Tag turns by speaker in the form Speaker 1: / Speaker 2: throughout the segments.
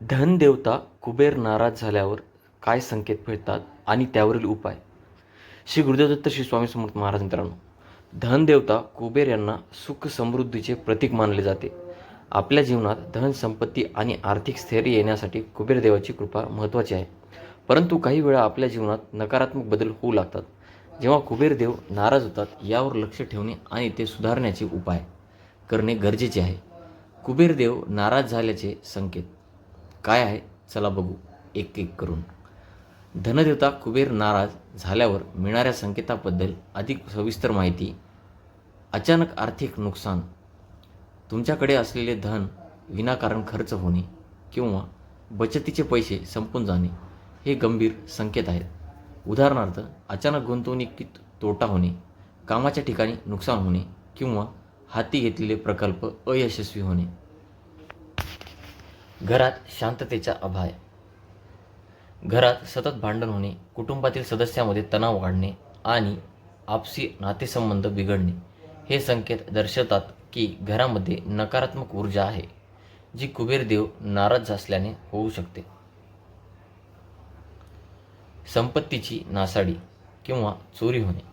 Speaker 1: धनदेवता कुबेर नाराज झाल्यावर काय संकेत मिळतात आणि त्यावरील उपाय? श्री गुरुदेवदत्त श्री स्वामी समर्थ महाराज मित्रांनो धनदेवता कुबेर यांना सुख समृद्धीचे प्रतीक मानले जाते. आपल्या जीवनात धन संपत्ती आणि आर्थिक स्थैर्य येण्यासाठी कुबेर देवाची कृपा महत्त्वाची आहे. परंतु काही वेळा आपल्या जीवनात नकारात्मक बदल होऊ लागतात. जेव्हा कुबेर देव नाराज होतात यावर लक्ष ठेवणे आणि ते सुधारण्याचे उपाय करणे गरजेचे आहे. कुबेर देव नाराज झाल्याचे संकेत. काय आहे? चला बघू. एक एक करून. धनदेवता कुबेर नाराज झाल्यावर मिळणाऱ्या संकेताबद्दल अधिक सविस्तर माहिती. अचानक आर्थिक नुकसान. तुमच्याकडे असलेले धन विनाकारण खर्च होणे किंवा बचतीचे पैसे संपून जाणे हे गंभीर संकेत आहेत. उदाहरणार्थ अचानक गुंतवणुकीत तोटा होणे कामाच्या ठिकाणी नुकसान होणे किंवा हाती घेतलेले प्रकल्प अयशस्वी होणे. घरात शांततेचा अभाय घरात सतत भांडण होणे कुटुंबातील सदस्यामध्ये तणाव वाढणे आणि आपसी नातेसंबंध बिघडणे हे संकेत दर्शवतात की घरामध्ये नकारात्मक ऊर्जा आहे जी कुबेरदेव नाराज असल्याने होऊ शकते. संपत्तीची नासाडी किंवा चोरी होणे.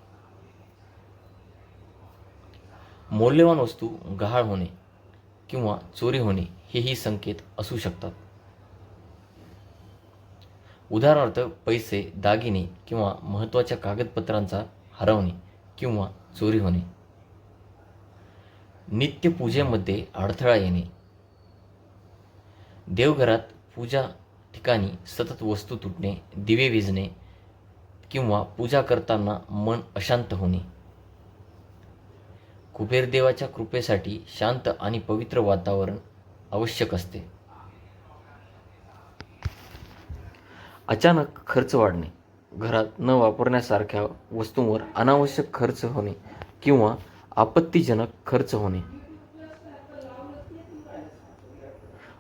Speaker 1: मौल्यवान वस्तू गहाळ होणे. किंवा चोरी होणे हेही संकेत असू शकतात. उदाहरणार्थ पैसे दागिने किंवा महत्त्वाच्या कागदपत्रांचा हरवणे किंवा चोरी होणे. नित्यपूजेमध्ये अडथळा येणे. देवघरात पूजा ठिकाणी सतत वस्तू तुटणे दिवे विजणे किंवा पूजा करताना मन अशांत होणे. कुबेरदेवाच्या कृपेसाठी शांत आणि पवित्र वातावरण आवश्यक असते. अचानक खर्च वाढणे घरात न वापरण्यासारख्या वस्तूंवर अनावश्यक खर्च होणे किंवा आपत्तीजनक खर्च होणे.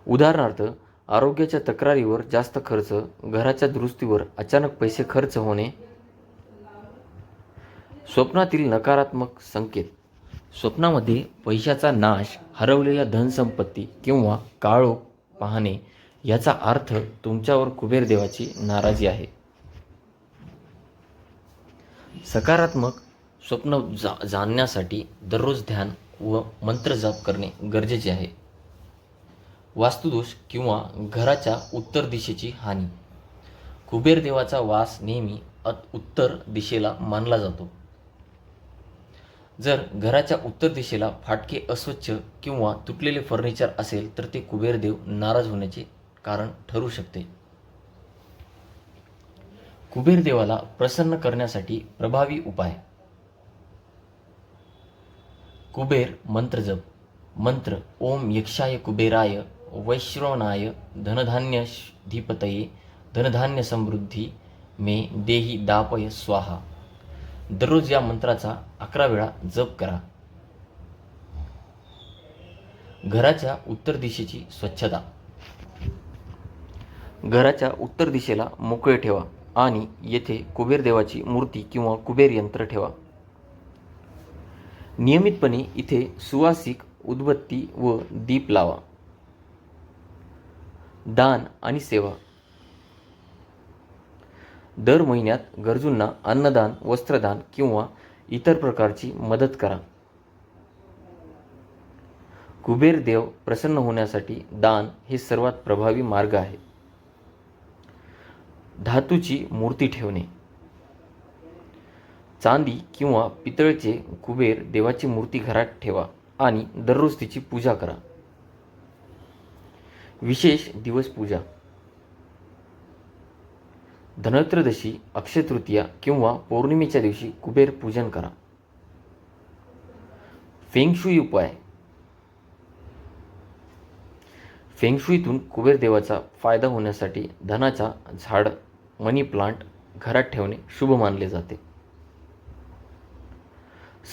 Speaker 1: उदाहरणार्थ आरोग्याच्या तक्रारीवर जास्त खर्च घराच्या दुरुस्तीवर अचानक पैसे खर्च होणे. स्वप्नातील नकारात्मक संकेत. स्वप्नामध्ये पैशाचा नाश हरवलेल्या धनसंपत्ती किंवा काळोख पाहणे याचा अर्थ तुमच्यावर कुबेरदेवाची नाराजी आहे. सकारात्मक स्वप्न जा जाणण्यासाठी दररोज ध्यान व मंत्रजाप करणे गरजेचे आहे. वास्तुदोष किंवा घराच्या उत्तर दिशेची हानी. कुबेरदेवाचा वास नेहमी अत उत्तर दिशेला मानला जातो. जर घराच्या उत्तर दिशेला फाटके अस्वच्छ किंवा तुटलेले फर्निचर असेल तर ते कुबेरदेव नाराज होण्याचे कारण ठरू शकते. कुबेरदेवाला प्रसन्न करण्यासाठी प्रभावी उपाय. कुबेर मंत्र जप. मंत्र ओम यक्षाय कुबेराय वैश्रवणाय धनधान्य धीपतये धनधान्य समृद्धी मे देही दापय स्वाहा. दररोज या मंत्राचा अकरा वेळा जप करा. घराच्या उत्तर दिशेची स्वच्छता. घराच्या उत्तर दिशेला मोकळे ठेवा आणि येथे कुबेर देवाची मूर्ती किंवा कुबेर यंत्र ठेवा. नियमितपणे इथे सुवासिक उदबत्ती व दीप लावा. दान आणि सेवा. दर महिन्यात गरजूंना अन्नदान वस्त्रदान किंवा इतर प्रकारची मदत करा. कुबेर देव प्रसन्न होण्यासाठी दान हे सर्वात प्रभावी मार्ग आहे. धातूची मूर्ती ठेवणे. चांदी किंवा पितळचे कुबेर देवाची मूर्ती घरात ठेवा आणि दररोज तिची पूजा करा. विशेष दिवस पूजा. धनत्रदशी अक्षय तृतीया किंवा पौर्णिमेच्या दिवशी कुबेर पूजन करा. फेंगशुई उपाय. फेंगशुईतून कुबेर देवाचा फायदा होण्यासाठी धनाचा झाड मनी प्लांट घरात ठेवणे शुभ मानले जाते.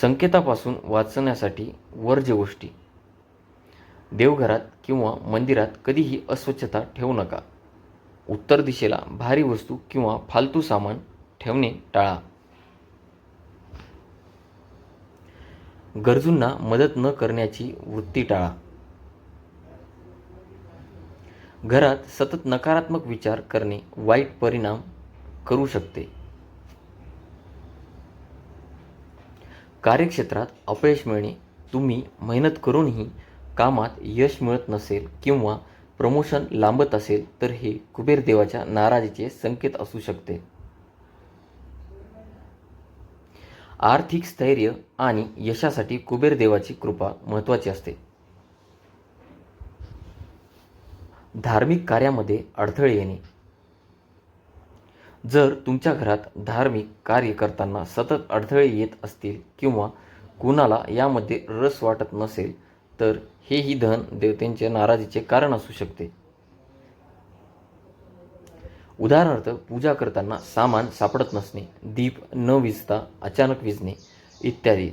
Speaker 1: संकेतापासून वाचण्यासाठी वर्ज्य गोष्टी. देवघरात किंवा मंदिरात कधीही अस्वच्छता ठेवू नका. उत्तर दिशेला भारी वस्तू किंवा फालतू सामान ठेवणे टाळा. गरजूंना मदत न करण्याची वृत्ती टाळा. घरात सतत नकारात्मक विचार करणे वाईट परिणाम करू शकते. कार्यक्षेत्रात अपयश मिळणे तुम्ही मेहनत करूनही कामात यश मिळत नसेल किंवा प्रमोशन लांबत असेल तर हे कुबेर देवाच्या नाराजीचे संकेत असू शकते. आर्थिक स्थैर्य आणि यशासाठी कुबेर देवाची कृपा महत्त्वाची असते. धार्मिक कार्यामध्ये अडथळे येणे. जर तुमच्या घरात धार्मिक कार्य करताना सतत अडथळे येत असतील किंवा कुणाला यामध्ये रस वाटत नसेल तर हेही धन देवतेंच्या नाराजीचे कारण असू शकते. उदाहरणार्थ पूजा करताना सामान सापडत नसणे दीप न विजता अचानक विजणे इत्यादी.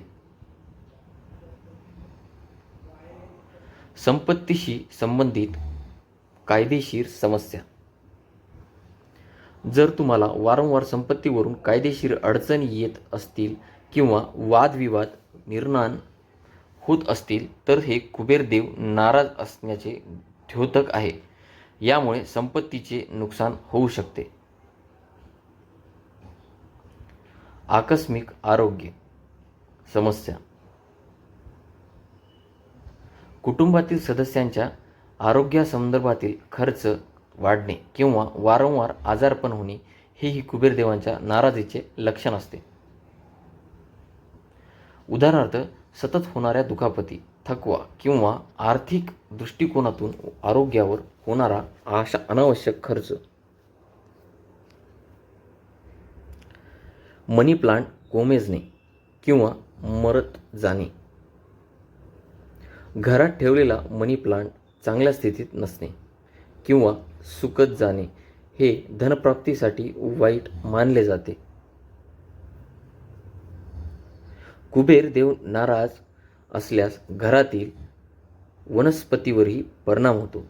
Speaker 1: संपत्तीशी संबंधित कायदेशीर समस्या. जर तुम्हाला वारंवार संपत्तीवरून कायदेशीर अडचणी येत असतील किंवा वादविवाद निर्माण होत असतील तर हे कुबेर देव नाराज असण्याचे द्योतक आहे. यामुळे संपत्तीचे नुकसान होऊ शकते. आकस्मिक आरोग्य समस्या. कुटुंबातील सदस्यांच्या आरोग्यासंदर्भातील खर्च वाढणे किंवा वारंवार आजारपण होणे हेही कुबेरदेवांच्या नाराजीचे लक्षण असते. उदाहरणार्थ सतत होणाऱ्या दुखापती थकवा किंवा आर्थिक दृष्टिकोनातून आरोग्यावर होणारा अशा अनावश्यक खर्च. मनी प्लांट कोमेजणे किंवा मरत जाणे. घरात ठेवलेला मनी प्लांट चांगल्या स्थितीत नसणे किंवा सुकत जाणे हे धनप्राप्तीसाठी वाईट मानले जाते. कुबेर देव नाराज असल्यास घरातील वनस्पतीवरही परिणाम होतो.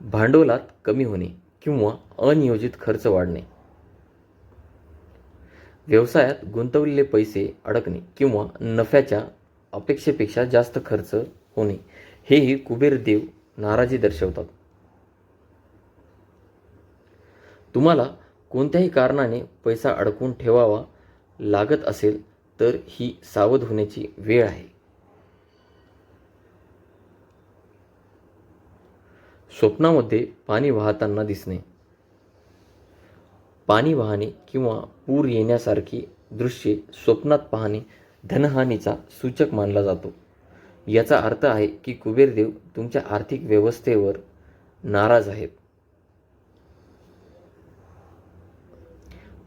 Speaker 1: भांडवलात कमी होणे किंवा अनियोजित खर्च वाढणे. व्यवसायात गुंतवलेले पैसे अडकणे किंवा नफ्याच्या अपेक्षेपेक्षा जास्त खर्च होणे हेही कुबेर देव नाराजी दर्शवतात. तुम्हाला कोणत्याही कारणाने पैसा अडकून ठेवावा लागत असेल तर ही सावध होण्याची वेळ आहे. स्वप्नामध्ये पाणी वाहताना दिसणे. पाणी वाहणे किंवा पूर येण्यासारखी दृश्ये स्वप्नात पाहणे धनहानीचा सूचक मानला जातो. याचा अर्थ आहे की कुबेरदेव तुमच्या आर्थिक व्यवस्थेवर नाराज आहेत.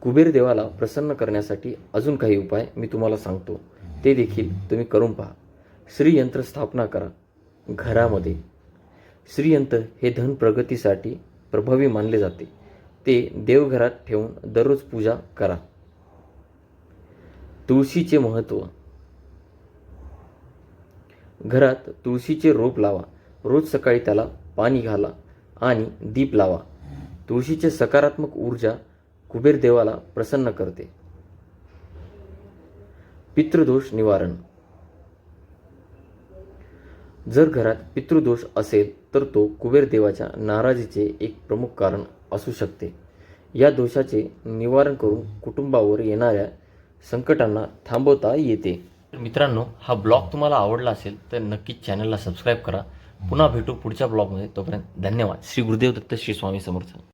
Speaker 1: कुबेर देवाला प्रसन्न करण्यासाठी अजून काही उपाय मी तुम्हाला सांगतो. ते देखील तुम्ही करून पहा. श्रीयंत्र स्थापना करा. घरामध्ये. श्रीयंत्र हे धन प्रगतीसाठी प्रभावी मानले जाते. ते देवघरात ठेवून दररोज पूजा करा. तुळशीचे महत्त्व घरात तुळशीचे रोप लावा. रोज सकाळी त्याला पाणी घाला आणि दीप लावा. तुळशीचे सकारात्मक ऊर्जा कुबेर देवाला प्रसन्न करते. पितृदोष निवारण. जर घरात पितृदोष असेल तर तो कुबेर देवाच्या नाराजीचे एक प्रमुख कारण असू शकते. या दोषाचे निवारण करून कुटुंबावर येणाऱ्या संकटांना थांबवता येते. मित्रांनो हा ब्लॉग तुम्हाला आवडला असेल तर नक्कीच चॅनलला सबस्क्राईब करा. पुन्हा भेटू पुढच्या ब्लॉगमध्ये. तोपर्यंत धन्यवाद. श्री गुरुदेव दत्त श्री स्वामी समर्थ.